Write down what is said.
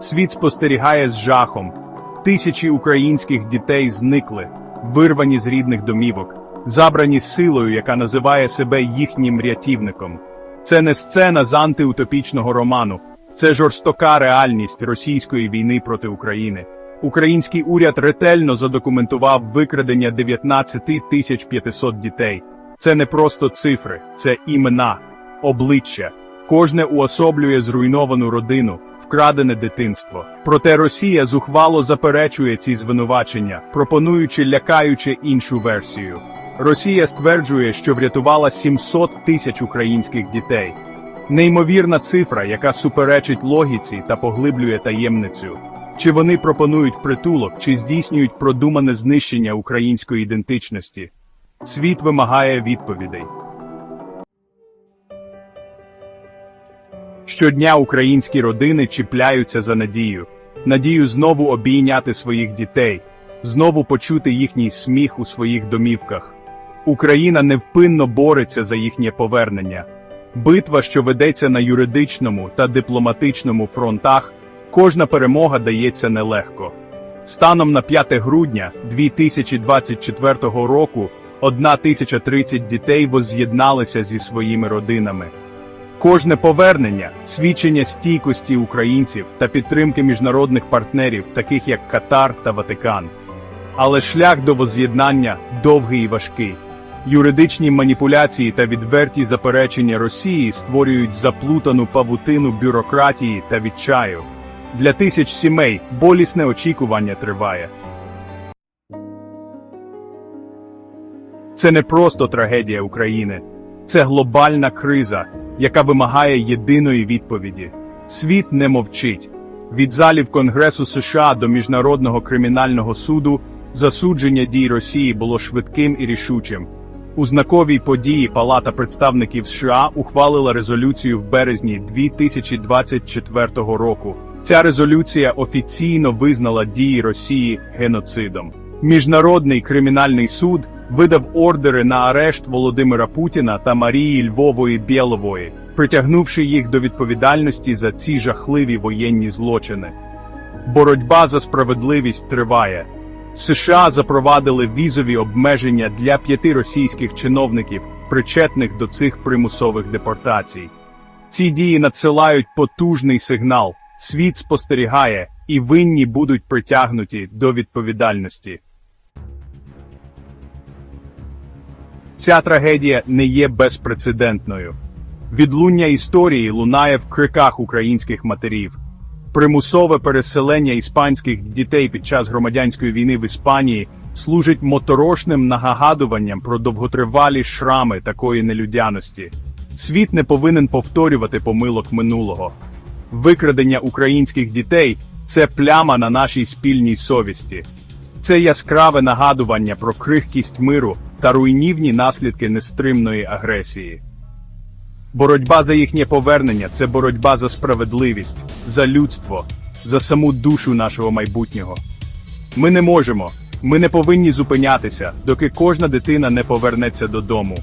Світ спостерігає з жахом. Тисячі українських дітей зникли, вирвані з рідних домівок, забрані силою, яка називає себе їхнім рятівником. Це не сцена з антиутопічного роману, це жорстока реальність російської війни проти України. Український уряд ретельно задокументував викрадення 19 тисяч 500 дітей. Це не просто цифри, це імена, обличчя. Кожне уособлює зруйновану родину, вкрадене дитинство. Проте Росія зухвало заперечує ці звинувачення, пропонуючи лякаючи іншу версію. Росія стверджує, що врятувала 700 тисяч українських дітей. Неймовірна цифра, яка суперечить логіці та поглиблює таємницю. Чи вони пропонують притулок, чи здійснюють продумане знищення української ідентичності? Світ вимагає відповідей. Щодня українські родини чіпляються за надію, надію знову обійняти своїх дітей, знову почути їхній сміх у своїх домівках. Україна невпинно бореться за їхнє повернення. Битва, що ведеться на юридичному та дипломатичному фронтах, кожна перемога дається нелегко. Станом на 5 грудня 2024 року 1030 дітей возз'єдналися зі своїми родинами. Кожне повернення свідчення стійкості українців та підтримки міжнародних партнерів, таких як Катар та Ватикан. Але шлях до возз'єднання довгий і важкий. Юридичні маніпуляції та відверті заперечення Росії створюють заплутану павутину бюрократії та відчаю. Для тисяч сімей болісне очікування триває. Це не просто трагедія України, це глобальна криза, яка вимагає єдиної відповіді. Світ не мовчить. Від залів Конгресу США до Міжнародного кримінального суду засудження дій Росії було швидким і рішучим. У знаковій події Палата представників США ухвалила резолюцію в березні 2024 року. Ця резолюція офіційно визнала дії Росії геноцидом. Міжнародний кримінальний суд видав ордери на арешт Володимира Путіна та Марії Львової Бєлової, притягнувши їх до відповідальності за ці жахливі воєнні злочини. Боротьба за справедливість триває. США запровадили візові обмеження для п'яти російських чиновників, причетних до цих примусових депортацій. Ці дії надсилають потужний сигнал. Світ спостерігає, і винні будуть притягнуті до відповідальності. Ця трагедія не є безпрецедентною. Відлуння історії лунає в криках українських матерів. Примусове переселення іспанських дітей під час громадянської війни в Іспанії служить моторошним нагадуванням про довготривалі шрами такої нелюдяності. Світ не повинен повторювати помилок минулого. Викрадення українських дітей це пляма на нашій спільній совісті. Це яскраве нагадування про крихкість миру та руйнівні наслідки нестримної агресії. Боротьба за їхнє повернення це боротьба за справедливість, за людство, за саму душу нашого майбутнього. Ми не можемо, ми не повинні зупинятися, доки кожна дитина не повернеться додому.